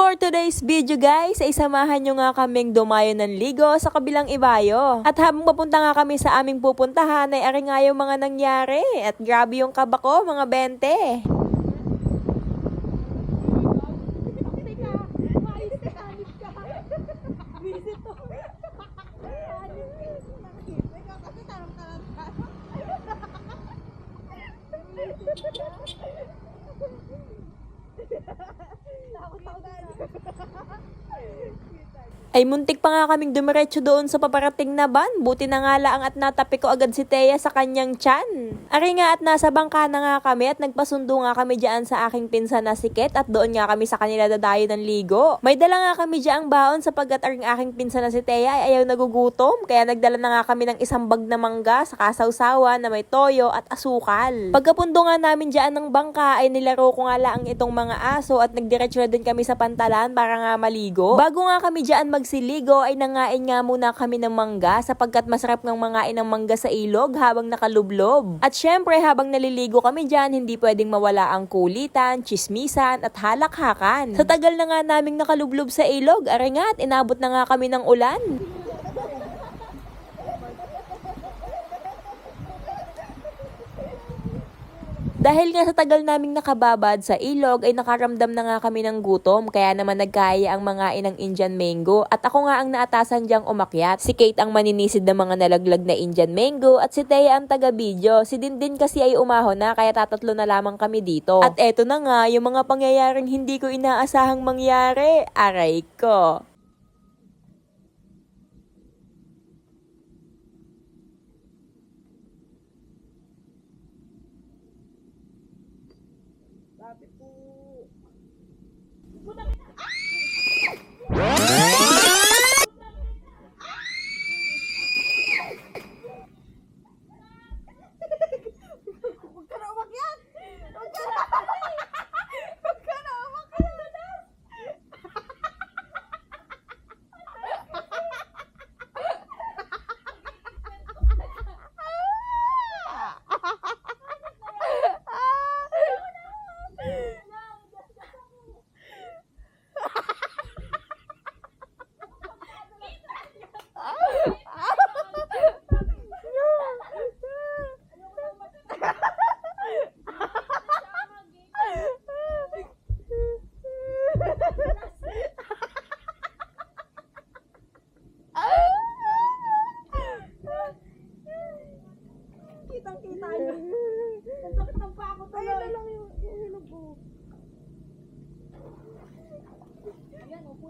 For today's video guys, ay samahan nyo nga kaming dumayo ng ligo sa kabilang ibayo. At habang papunta nga kami sa aming pupuntahan ay ari nga yung mga nangyari. At grabe yung kaba ko mga 20. Ay muntik pa nga kaming dumiretso doon sa paparating na van. Buti na nga laang at natapi ko agad si Thea sa kanyang tiyan. Ari nga at nasa bangka na nga kami at nagpasundo nga kami dyan sa aking pinsan na si Ket at doon nga kami sa kanila dadayo ng ligo. May dala nga kami dyan baon sapagkat ang aking pinsan na si Thea ay ayaw nagugutom. Kaya nagdala na nga kami ng isang bag na mangga sa kasawsawa na may toyo at asukal. Pagkapundo nga namin dyan ng bangka ay nilaro ko nga lang itong mga aso at nagdiretso na din kami sa pantalan para nga maligo. Bago nga kami dyan magsiligo ay nangain nga muna kami ng mangga sapagkat masarap ng mangain ng mangga sa ilog habang nakalublob. At syempre habang naliligo kami dyan, hindi pwedeng mawala ang kulitan, chismisan at halakhakan. Sa tagal na nga naming nakalublob sa ilog, aray nga at inabot na nga kami ng ulan. Dahil nga sa tagal naming nakababad sa ilog ay nakaramdam na nga kami ng gutom kaya naman nagkaya ang mga inang Indian mango at ako nga ang naatasan diyang umakyat. Si Kate ang maninisid ng mga nalaglag na Indian mango at si Thea ang taga-video. Si Dindin kasi ay umahon na kaya tatatlo na lamang kami dito. At eto na nga yung mga pangyayaring hindi ko inaasahang mangyari. Aray ko. sabi po.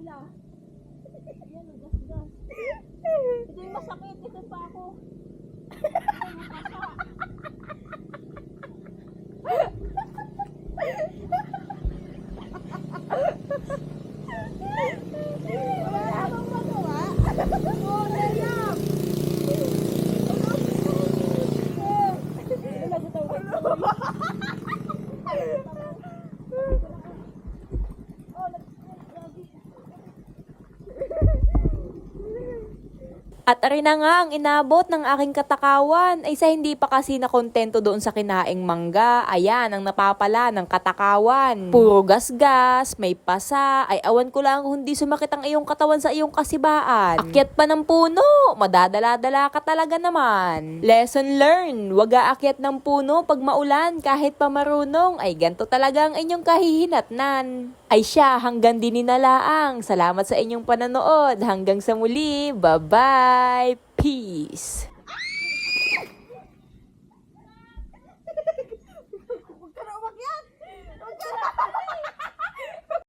Pula. At ari na nga ang inabot ng aking katakawan ay sa hindi pa kasi nakontento doon sa kinaing mangga. Ayan ang napapala ng katakawan. Puro gasgas, may pasa, ay awan ko lang kung hindi sumakit ang iyong katawan sa iyong kasibaan. Akyat pa ng puno, madadala-dala ka talaga naman. Lesson learned, wag aakyat ng puno pag maulan kahit pa marunong ay ganto talaga ang inyong kahihinatnan. Ay siya, hanggang din ninalaang. Salamat sa inyong pananood. Hanggang sa muli. Bye-bye. Peace.